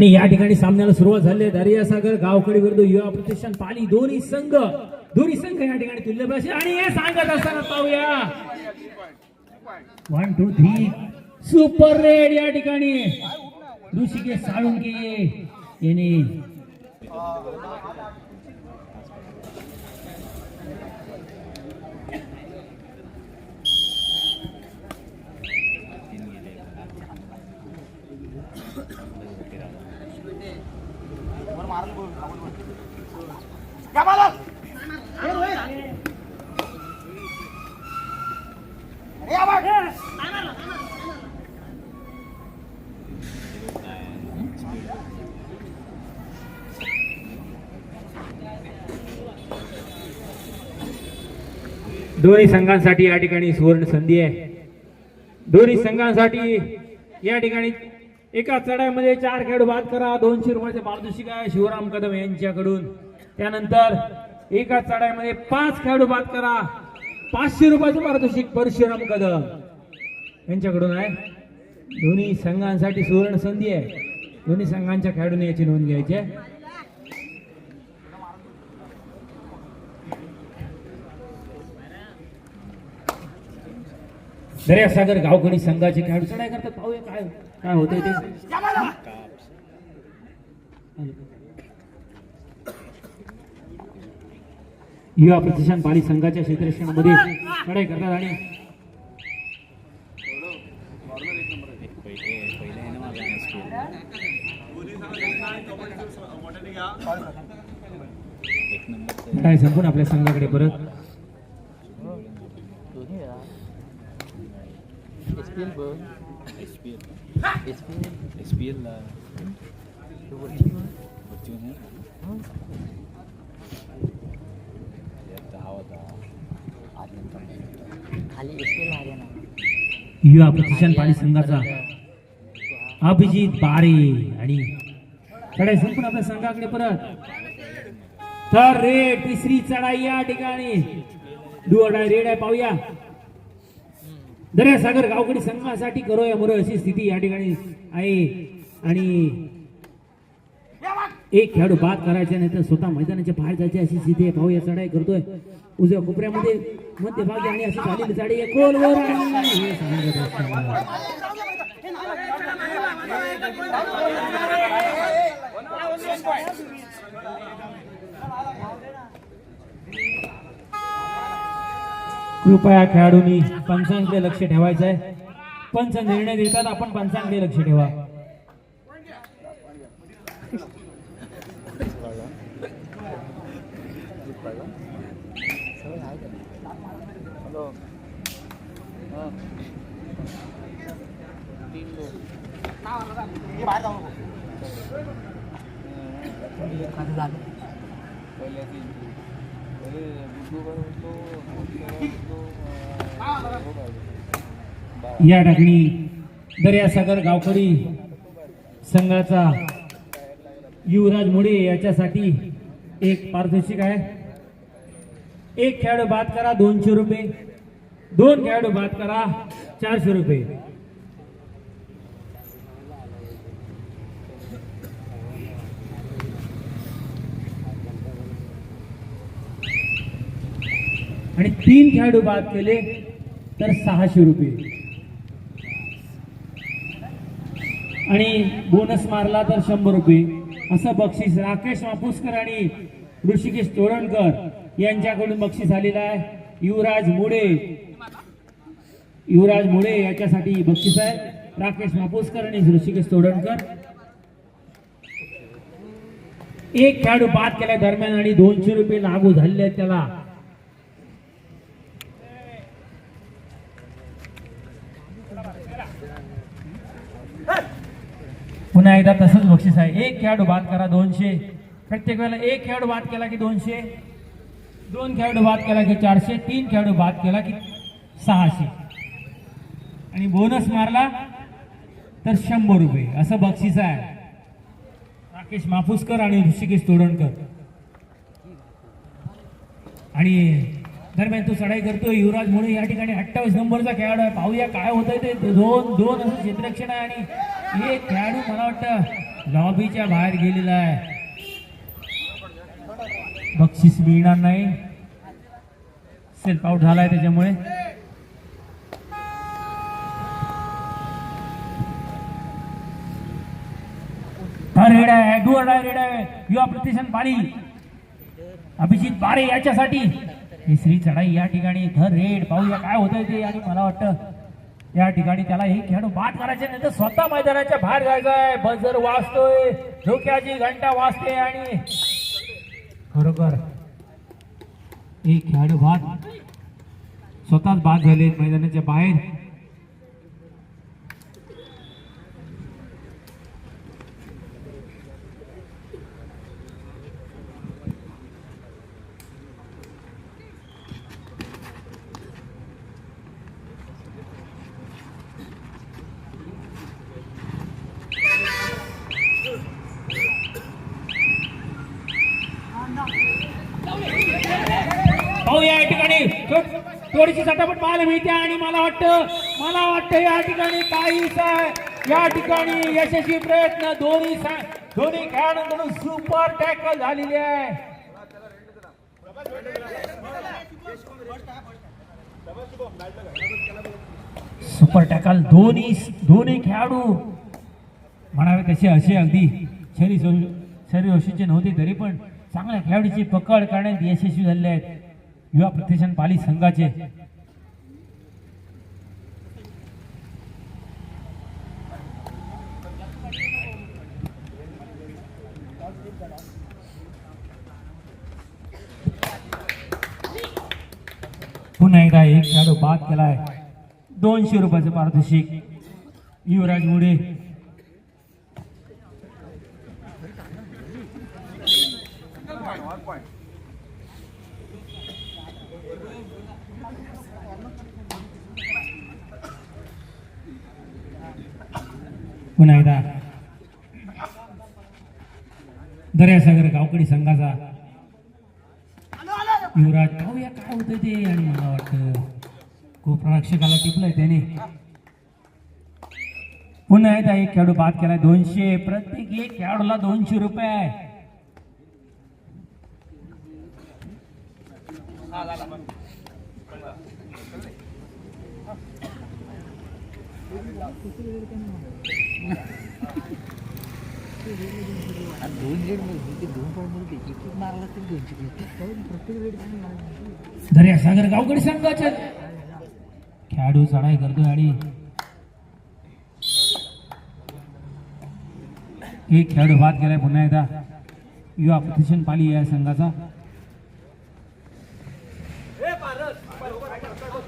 आणि या ठिकाणी सामन्याला सुरुवात झाली आहे. दर्यासागर गावकडी विरुद्ध युवा प्रतिष्ठान पाली दोन्ही संघ दोन्ही संघ या ठिकाणी तुल्यभाषी आणि हे सांगत असताना पाहूया. One two three super raid या ठिकाणी. ऋषिकेश साळुंके यांनी दोन्ही संघांसाठी या ठिकाणी सुवर्ण संधी आहे. दोन्ही संघांसाठी या ठिकाणी एका चढाईमध्ये चार खेळाडू बाद करा. दोनशे रुपयाचे पारितोषिक आहे शिवराम कदम यांच्याकडून. त्यानंतर एका चढाईमध्ये पाच खेळाडू बाद करा. पाचशे रुपयाचं पारितोषिक परशुराम कदम यांच्याकडून आहे. दोन्ही संघांसाठी सुवर्ण संधी आहे. दोन्ही संघांच्या खेळाडूंनी याची नोंद घ्यायची आहे. दर्यासागर गावकडी संघाचे खेळाडू. आहे करतात. पाहूया काय काय होतंय ते. युवा प्रतिष्ठान पाली संघाच्या क्षेत्रक्षणामध्ये लढाई करतात आणि काय संपून आपल्या संघाकडे परत SPL bro. SPL. SPL. SPL lah. Tu working खाली SPL ना युवा प्रतिष्ठान पाली संघाचा अभिजित बारे आणि चढाई संपून आपल्या संघाकडे परत तर रे तिसरी चढाई या ठिकाणी डुअडाय रेड आहे पाहूया दर्यासागर गावकडी संघासाठी करो या अशी स्थिती या ठिकाणी आहे. आणि एक खेळाडू बाद करायचा नाही तर स्वतः मैदानाच्या बाहेर जायची अशी स्थिती आहे. भाऊ या चढाई करतोय. उजव्या कोपऱ्यामध्ये मध्यभागी आणि अशी झालेली चढाई आहे. आणि कृपया खेळाडूंनी पंचांकडे लक्ष ठेवायचं आहे. पंच निर्णय देतात आपण पंचांकडे लक्ष ठेवा. या ठिकाणी दर्यासागर गावकरी संघाचा युवराज मुळे याच्यासाठी एक पारितोषिक आहे. एक खेळाडू बाद करा दोनशे रुपये. दोन खेळाडू बाद करा चारशे रुपये. आणि तीन खेळाडू बाद केले तर सहाशे रुपये. आणि बोनस मारला तर शंभर रुपये. असं बक्षीस राकेश मापुसकर आणि ऋषिकेश तोरणकर यांच्याकडून बक्षीस आलेलं आहे. युवराज मुळे युवराज मुळे याच्यासाठी बक्षीस आहे. राकेश मापुसकर आणि ऋषिकेश तोरणकर. एक खेळाडू बाद केल्या दरम्यान आणि दोनशे रुपये लागू झालेले आहेत त्याला. पुन्हा एकदा तसंच बक्षीस आहे. एक खेळाडू बाद करा दोनशे. प्रत्येक वेळेला एक खेळाडू बाद केला की दोनशे. दोन खेळाडू बाद केला की चारशे. तीन खेळाडू बाद केला की सहाशे. आणि बोनस मारला तर शंभर रुपये. असं बक्षीस आहे. राकेश माफुसकर आणि ऋषिकेश तोडणकर. आणि दरम्यान तो चढाई करतोय. युवराज मुळे या ठिकाणी अठ्ठावीस नंबरचा खेळाडू आहे. पाहूया काय होतंय ते. दोन दोन असं क्षेत्ररक्षण आहे आणि एक खेळाडू मला वाटतं लॉबीच्या बाहेर गेलेला आहे. बक्षीस मिळणार नाही. सेल्फ आउट झालाय त्याच्यामुळे. हा रेड आहे डुअर आहे रेड आहे. युवा प्रतिष्ठान पाणी अभिजित बारे याच्यासाठी. श्री चढाई या ठिकाणी. धर रेड पाहूया काय होतंय ते. आणि मला वाटतं या ठिकाणी त्याला ही खेळाडू बाद करायचे नाही तर स्वतः मैदानाच्या बाहेर जायचं आहे. बजर वाजतोय. धोक्याची घंटा वाजते आणि खरोखर एक खेळाडू बाद स्वतःच बाद झाले मैदानाच्या बाहेर पाहू या ठिकाणी थो- थोडीशी झटापट पाहायला मिळते आणि मला वाटतं मला वाटतं या ठिकाणी काही या ठिकाणी यशस्वी प्रयत्न. दोन्ही सा- दोन्ही खेळाडूंकडून सुपर टॅकल झालेली आहे. सुपर टॅकल दोन्ही दोन्ही खेळाडू. म्हणावे तसे असे अगदी शरीर शरीर औषधीचे नव्हते तरी पण चांगल्या खेळाडूची पकड करण्यात यशस्वी झाले आहेत. युवा प्रतिष्ठान पाली संघाचे पुन्हा एकदा एक खेळाडू बाद केलाय. दोनशे रुपयाचं पारितोषिक. युवराज मुडे पुन्हा एकदा. दर्यासागर गावकडी संघाचा युवराज पाहूया काय होतं ते? आणि मला वाटतं खूप रक्षकाला टिपलंय त्याने. पुन्हा एकदा एक खेळाडू बाद केलाय दोनशे. प्रत्येक एक खेळाडूला दोनशे रुपये. आहे आणि दोन रेडमध्ये दर्यासागर गावकडी संघाचे. खेळाडू चढाई करतो आणि एक खेळाडू बाद केलाय पुन्हा एकदा. युवा प्रतिष्ठान पाली या संघाचा त्यानं मग वैडा का आता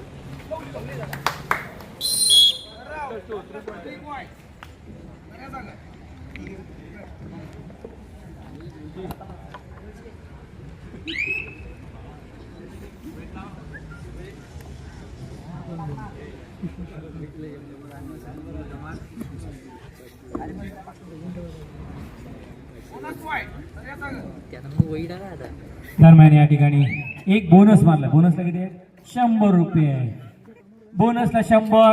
दरम्यान या ठिकाणी एक बोनस मारला. बोनसला किती आहे? शंभर रुपये. बोनसला शंभर.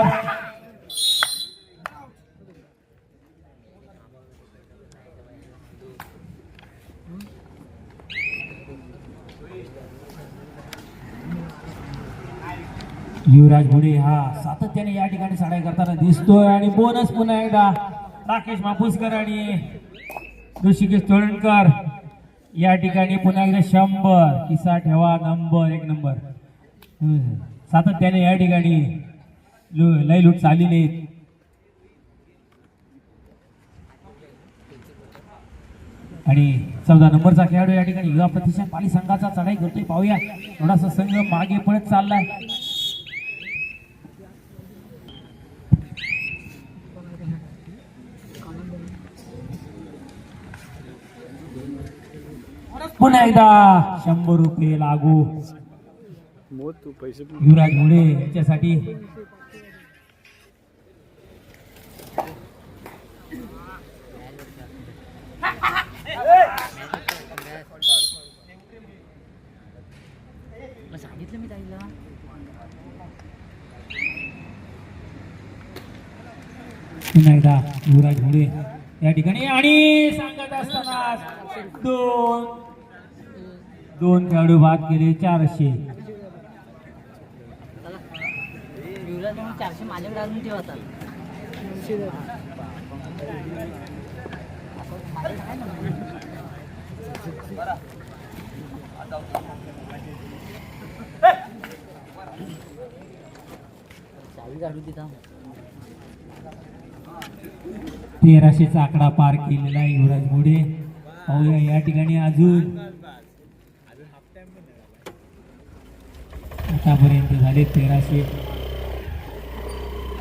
युवराज मुळे हा सातत्याने या ठिकाणी चढाई करताना दिसतोय आणि बोनस पुन्हा एकदा राकेश मापुसकर आणि ऋषिकेश तोरणकर या ठिकाणी पुन्हा एकदा शंभर. किस्सा ठेवा नंबर एक नंबर. सातत्याने या ठिकाणी लय लूट चाललेली आणि चौदा नंबरचा खेळाडू या ठिकाणी युवा प्रतिष्ठान पाली संघाचा चढाई करतोय. पाहूया. थोडासा संघ मागे पडत चाललाय. पुन्हा एकदा शंभर रुपये लागू. पैसे युवराज मुळे याच्यासाठी. सांगितलं मी ताईला पुन्हा एकदा युवराज मुळे या ठिकाणी. आणि सांगत असताना दोन दोन खेळाडू बाद केले चारशे. चारशे माझ्याकडे अजून ठेवा तेराशेचा आकडा पार केलेला आहे युवराज मोडे या ठिकाणी अजून आतापर्यंत झाले तेराशे.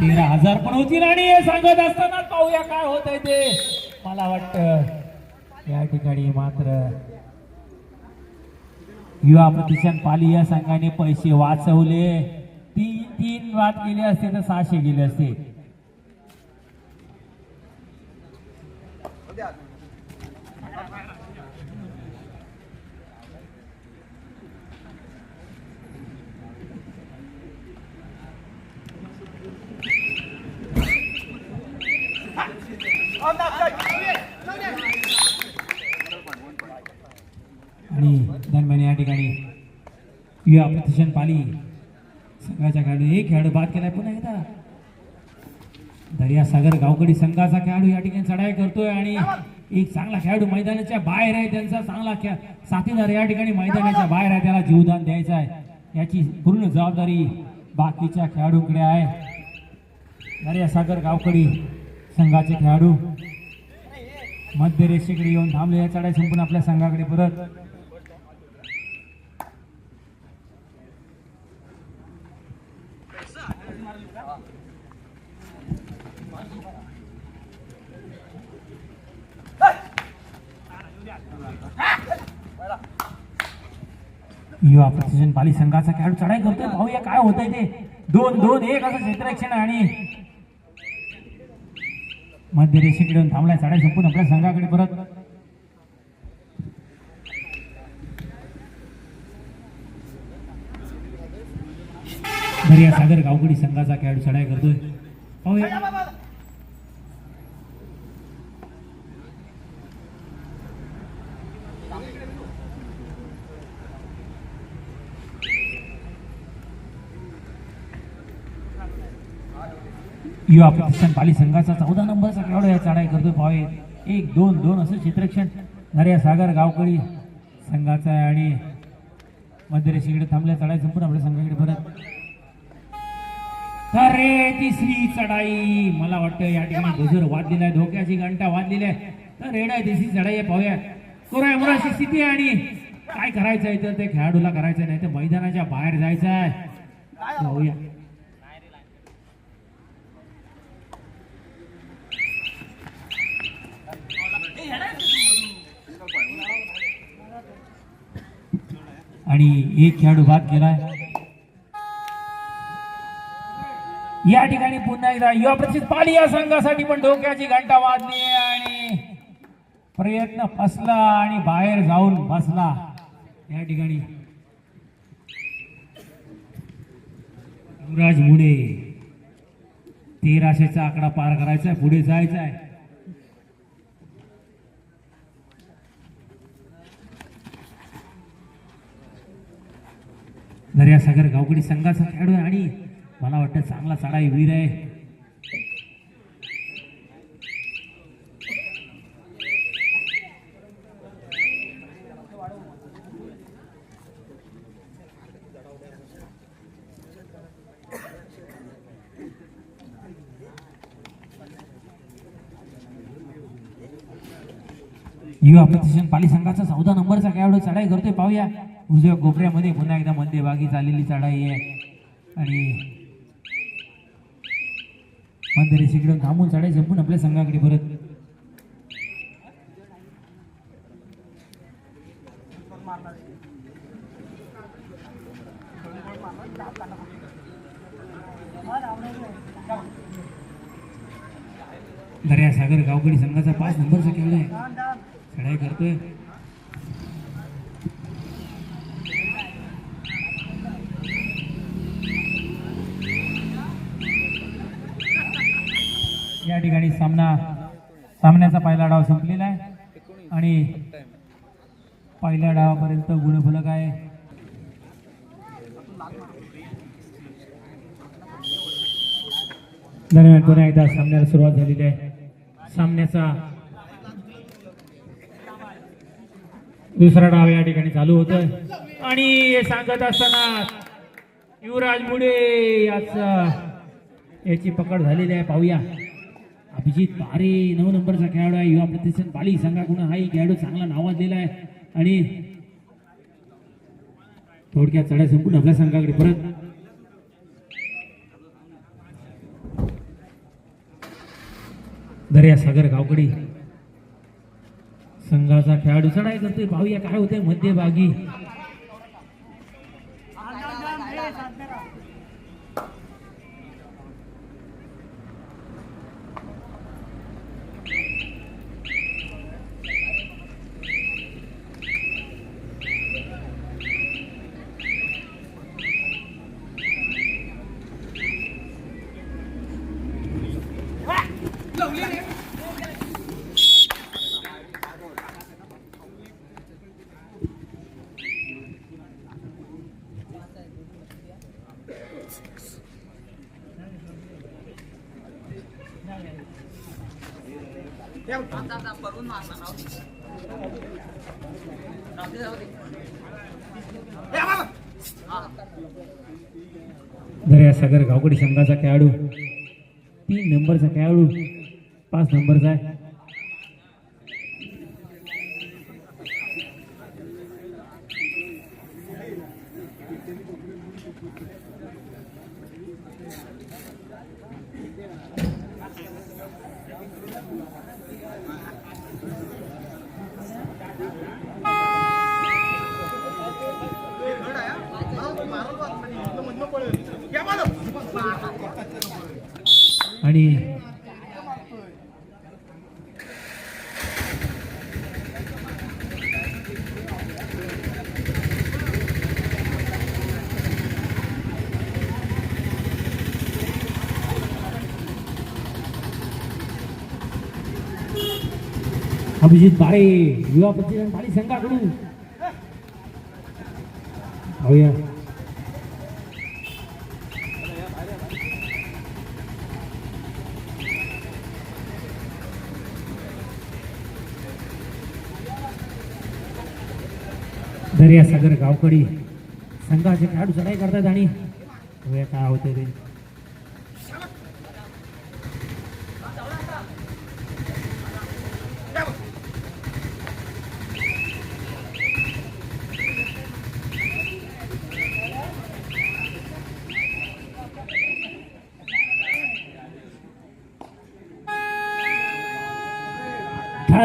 तेरा हजार पण होतील आणि हे सांगत असताना पाहूया काय होत आहे ते. मला वाटतं या ठिकाणी मात्र युवा प्रतिष्ठान पाली या संघाने पैसे वाचवले. तीन तीन वाद गेले असते तर सहाशे गेले असते आणि दरम्यान या ठिकाणी युवा प्रतिष्ठान पाली. संघाच्या खेळाडू एक खेळाडू बाद केलाय. पुन्हा एकदा. दर्या सागर गावकडी संघाचा खेळाडू या ठिकाणी चढाई करतोय आणि एक चांगला खेळाडू मैदानाच्या बाहेर आहे त्यांचा चांगला खेळ. साथीदार या ठिकाणी मैदानाच्या बाहेर आहे. त्याला जीवदान द्यायचं आहे. याची पूर्ण जबाबदारी बाकीच्या खेळाडूंकडे आहे. दर्या सागर गावकडी संघाचे खेळाडू. मध्य रेषेकडे येऊन थांबले. या चढाई संपून आपल्या संघाकडे परत. युवा प्रतिष्ठान पाली संघाचा खेळाडू चढाई करतोय. पाहूया काय होतंय ते. दोन दोन एक असं क्षेत्ररक्षण आणि मध्य रेषेकडे थांबलाय. चढाई संपून आपल्या संघाकडे परत. दर्या सागर गावकडी संघाचा खेळाडू चढाई करतोय. पाहूया. युवा प्रतिष्ठान पाली संघाचा चौदा नंबरचा खेळाडू या चढाई करतोय. पावे एक दोन दोन असं क्षेत्ररक्षण नर्या सागर गावकरी संघाचा आहे आणि मध्यरेषेकडे थांबल्या. चढाई संपूर्ण आपल्या संघाकडे परत. अरे तिसरी चढाई. मला वाटतं या ठिकाणी गजर वाजलेला आहे. धोक्याची घंटा वाजलेली आहे. तर रेडा तिसरी चढाई आहे. पाहूया कोरा मुराशी स्थिती आहे आणि काय करायचं आहे? तर ते खेळाडूला करायचं नाही तर मैदानाच्या बाहेर जायचं आहे. पाहूया आणि एक खेळाडू बाद केलाय या ठिकाणी पुन्हा एकदा युवा प्रसिद्ध पाली या संघासाठी पण डोक्याची घंटा वाजली आणि प्रयत्न फसला आणि बाहेर जाऊन बसला. या ठिकाणी युवराज मुडे तेराशेचा आकडा पार करायचा आहे पुढे जायचा आहे. दर्यासागर गावकडी संघाचा खेळाडू आहे आणि मला वाटतं चांगला चढाई वीर आहे. युवा प्रतिष्ठान पाली संघाचा चौदा नंबरचा खेळाडू चढाई करतोय पाहूया. उजव्या कोपऱ्यामध्ये पुन्हा एकदा मध्यभागी चाललेली चढाई आहे. आणि मंदिर शिकडून थांबून चढाई संपून आपल्या संघाकडे परत. दर्यासागर गावकडी संघाचा पाच नंबरचा खेळ आहे. चढाई करतोय. या ठिकाणी सामना सामन्याचा पहिला डाव संपलेला आहे. आणि पहिल्या डावापर्यंत गुणफलक आहे. दरम्यान पुन्हा एकदा सामन्याला सुरुवात झालेली आहे. सामन्याचा दुसरा डाव या ठिकाणी चालू होतोय. आणि हे सांगत असताना युवराज मुळे याचा याची पकड झालेली आहे. पाहूया. अभिजित पारे नऊ नंबरचा खेळाडू आहे. युवा प्रतिष्ठान बाली संघाकडून हाही खेळाडू चांगला नावाजलेला आहे. आणि थोडक्यात चढ्या संपून आपल्या संघाकडे. परत दर्या सागर गावकडी संघाचा खेळाडू चढाई करतोय. पाहूया काय होतंय? मध्यभागी. दर्या सागर गावकडी संघाचा खेळाडू. तीन नंबरचा खेळाडू पाच नंबरचा आहे. आणि अभिजित बारे युवा प्रतिष्ठान बारी संघाकडून दर्यासागर सागर गावकडी. संघाचे खेळाडू चढाई करतात आणि वेळ काय होते ते.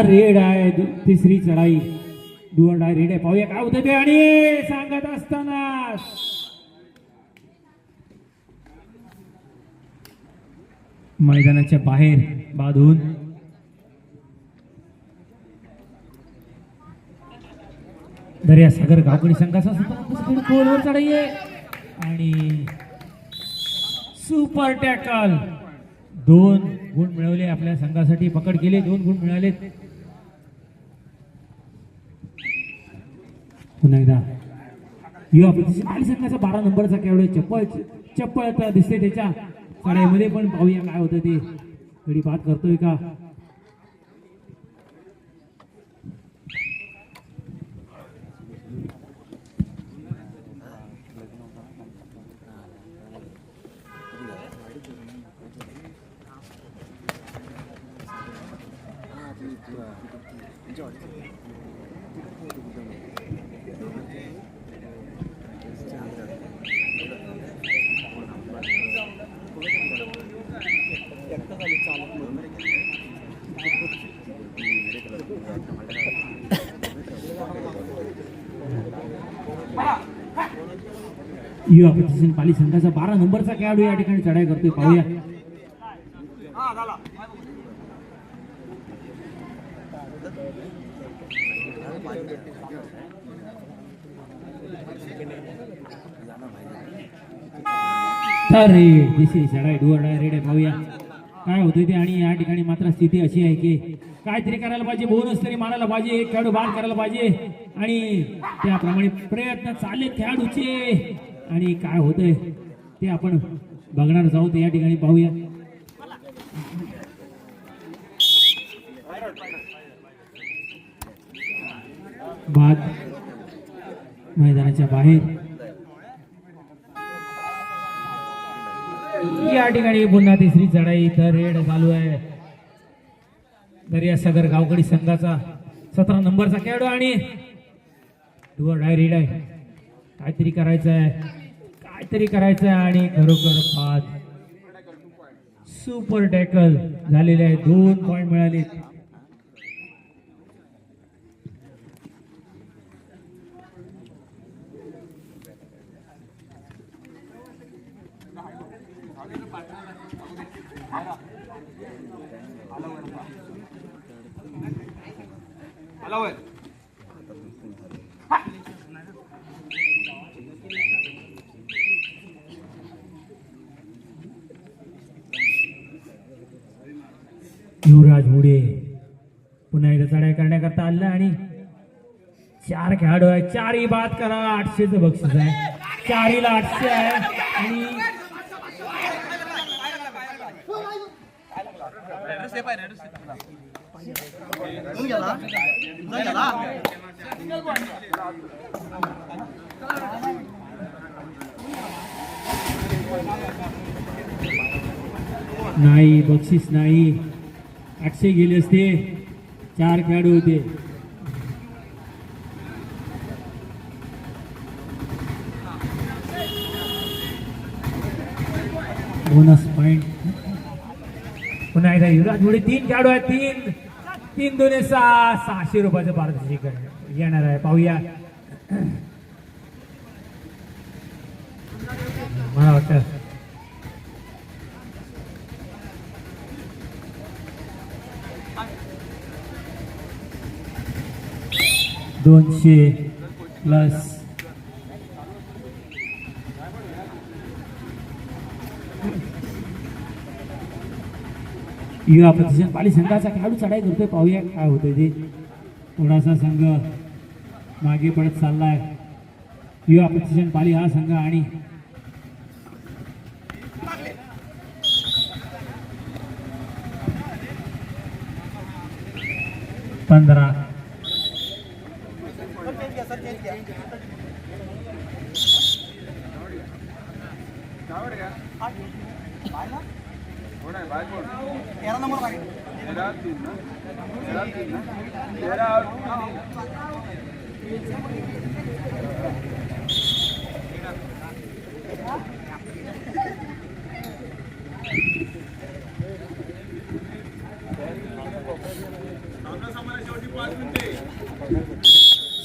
रेड आहे तिसरी चढाई. डुअर आहे रेड पाहूया. काय होतं ते? आणि सांगत असताना मैदानाच्या बाहेर बांधून दर्या सागर गावकडी संघाचा सुपर गोलवर चढाई आणि सुपर टॅकल. दोन गुण मिळवले आपल्या संघासाठी पकड केले दोन गुण मिळाले पुन्हा एकदा. युवा ऑफिस बाली संघाचा बारा नंबरचा खेळाडू चप्पल चप्पल दिसते त्याच्या. चढाईमध्ये पण पाहूया काय होतं ते. गडी बात करतोय का युवा प्रतिष्ठान पाली संघाचा बारा नंबरचा खेळाडू या ठिकाणी चढाई करतोय. पाहूया. चढाई डुअर डाय रेड आहे पाहूया. काय होतंय ते? आणि या ठिकाणी मात्र स्थिती अशी आहे की काहीतरी करायला पाहिजे बोनस तरी मारायला पाहिजे एक खेळाडू बाद करायला पाहिजे. आणि त्याप्रमाणे प्रयत्न चालले खेळाडूचे. आणि काय होतंय ते आपण बघणार जाऊ या ठिकाणी पाहूया. बाद मैदानाच्या बाहेर. या ठिकाणी पुन्हा तिसरी चढाई तर रेड चालू आहे. दर्या सागर गावकडी संघाचा सतरा नंबरचा खेळाडू आणि डुअर डाय रेड आहे. काहीतरी करायचं आहे काहीतरी करायचं आहे आणि खरोखर पाच सुपर टॅकल झालेले आहे. दोन पॉइंट मिळाले. युवराज मुडे पुन्हा एकदा चढाई करण्याकरता आलं आणि चार खेळाडू आहे चारही बाद करा. आठशेचं बक्षीस आहे. चारीला आठशे आहे. आणि नाही बक्षीस नाही. आठशे गेले असते. चार खेळाडू होते. बोनस पॉइंट पुन्हा एकदा युवराज मुळे तीन खेळाडू आहेत तीन. तीन दोन सहा. सहाशे रुपयाचं पारितोषिक येणार आहे. पाहूया. मला वाटतं दोनशे प्लस. युवा प्रतिष्ठान पाली संघाचा खेळाडू चढाई करतोय. पाहूया काय होतंय ते. थोडासा संघ मागे पडत चाललाय. युवा प्रतिष्ठान पाली हा संघ आणि पंधरा. तेरा नंबर तेरा तीन ना तेरा तीन ना तेरा और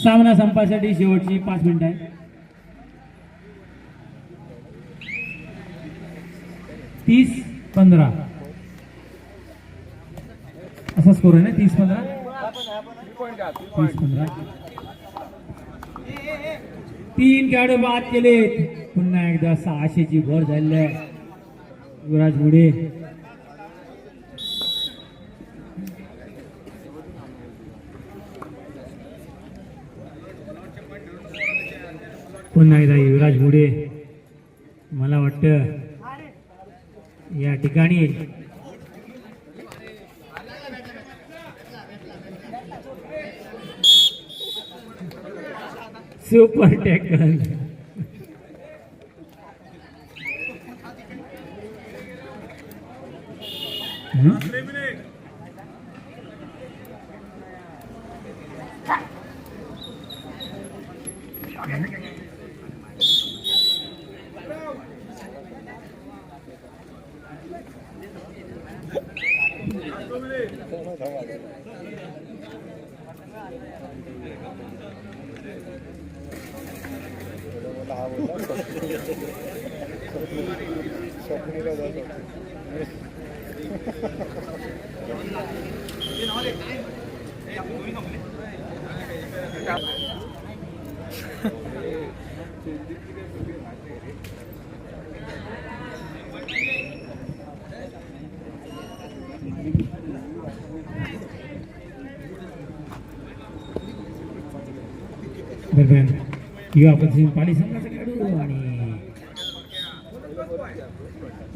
सामना संपासाठी शेवटची पाच मिनिटं आहे तीस पंधरा. असा स्कोर आहे ना तीस पंधरा? तीस पंधरा. तीन खेळाडू बाद केले पुन्हा एकदा सहाशेची भर झालेली आहे युवराज मुडे पुन्हा एकदा युवराज मुडे मला वाटतं या ठिकाणी. सुपर टॅकल बोलला हा बोलला स्वप्नीला युवा पद्धतीने पाणी संघाचा खेळाडू आणि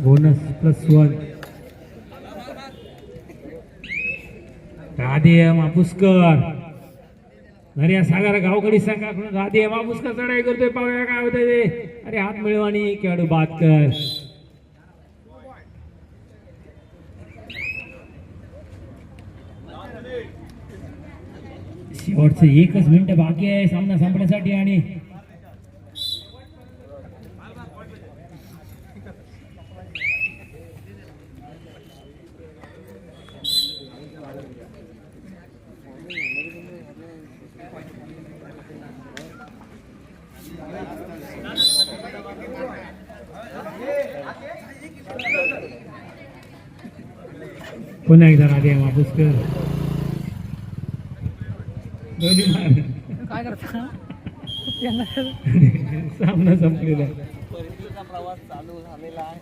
bonus plus one Radhe Mapuskar. नर्या सागर गावकडी संघाकडून राधे मापुसकर चढाई करतोय. पाहूया काय होतंय ते. अरे हात मिळवानी खेळाडू बाद कर शेवटचं एकच मिनिट बाकी आहे सामना संपण्यासाठी आणि पुन्हा एकदा राधे मापुसकर दोन्ही मार. काय करता? त्यांना सामना संपलेला. आहे. परतीचा प्रवास चालू झालेला आहे.